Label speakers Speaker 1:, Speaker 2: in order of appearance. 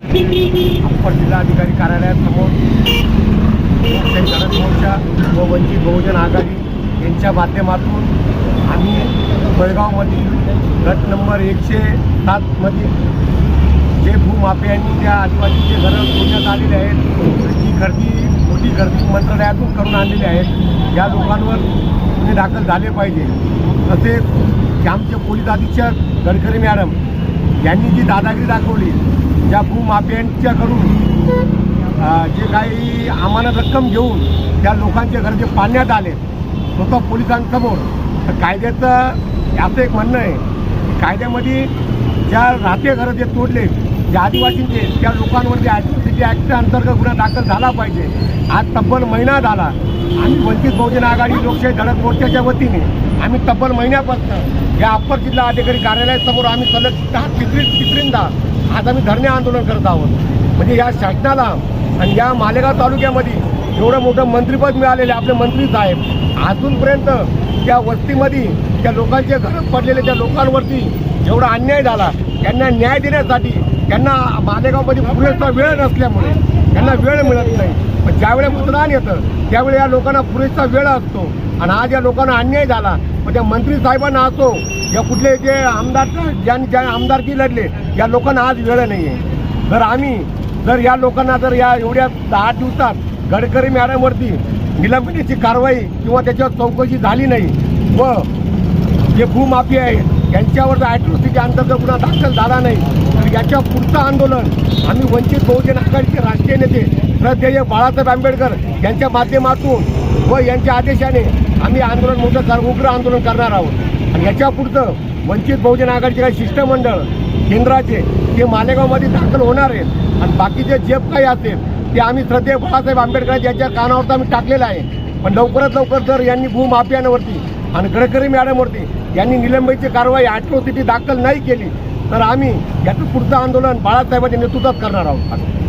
Speaker 1: Upper जिल्हाधिकारी कार्यालयासमोर लोकशाही धडक मोर्चा व वंचित बहुजन आघाडी यांच्या माध्यमातून आम्ही बळगावमधील गट नंबर एकशे सातमधील जे भूमाफियांनी त्या आदिवासीचे घरं तोडण्यात आलेले आहेत जी गर्दी मोठी गर्दी मंत्रालयातून करून आणलेली आहेत या लोकांवर गुन्हे दाखल झाले पाहिजे. तसेच आमचे पोलीस अधीक्षक गडकरी मॅडम यांनी जी दादागिरी दाखवली ज्या भूमाफियांच्याकडून जे काही आम्हाला रक्कम घेऊन त्या लोकांचे घर जे पाण्यात आले स्वतः पोलिसांसमोर. तर कायद्याचं असं एक म्हणणं आहे कायद्यामध्ये ज्या राहते घरं जे तोडले ज्या आदिवासींचे त्या लोकांवरती ॲक्टिव्हिटी ॲक्टच्या अंतर्गत गुन्हा दाखल झाला पाहिजे. आज तब्बल महिना झाला आम्ही वंचित बहुजन आघाडी लोकशाही धडक मोर्चाच्या वतीने आम्ही तब्बल महिन्यापासून या अप्पर जिल्हा अधिकारी कार्यालयासमोर आम्ही सलग दहा तिसरी तिसरींदा आज आम्ही धरणे आंदोलन करत आहोत. म्हणजे या शासनाला आणि या मालेगाव तालुक्यामध्ये एवढं मोठं मंत्रीपद मिळालेलं आपले मंत्री साहेब. अजूनपर्यंत त्या वस्तीमध्ये त्या लोकांचे घर पडलेले त्या लोकांवरती जेवढा अन्याय झाला. त्यांना न्याय देण्यासाठी त्यांना मालेगावमध्ये पुरेसा वेळ नसल्यामुळे त्यांना वेळ मिळत नाही. पण ज्यावेळेस मतदान येतं त्यावेळी या लोकांना पुरेसा वेळ असतो. आणि आज या लोकांना अन्याय झाला. पण त्या मंत्री साहेबांना असो या कुठले जे आमदार ज्यांनी ज्या आमदारकी लढले या लोकांना आज वेळ नाही आहे जर आम्ही जर या लोकांना जर या एवढ्या दहा दिवसात गडकरी मॅडमवरती निलंबनाची कारवाई किंवा त्याच्यावर चौकशी झाली नाही व जे भूमाफी आहे यांच्यावर जर ॲट्रॉसिटी अंतर्गत गुन्हा दाखल झाला नाही तर याच्या पुढचं आंदोलन आम्ही वंचित बहुजन आघाडीचे राष्ट्रीय नेते श्रद्धेय बाळासाहेब आंबेडकर यांच्या माध्यमातून व यांच्या आदेशाने आम्ही आंदोलन मोठं उग्र आंदोलन करणार आहोत. आणि याच्या पुढचं वंचित बहुजन आघाडीचे काही शिष्टमंडळ केंद्राचे ते मालेगावमध्ये दाखल होणार आहेत. आणि बाकीचे जे काही असेल ते आम्ही श्रद्धेय बाळासाहेब आंबेडकर यांच्या कानावरती आम्ही टाकलेलं आहे. पण लवकरात लवकर जर यांनी भूमाफियांवरती आणि गडकरी मॅडमवरती यांनी निलंबईची कारवाई ॲट्रॉसिटी दाखल नाही केली तर आम्ही याचं पुढचं आंदोलन बाळासाहेबांच्या नेतृत्वात करणार आहोत.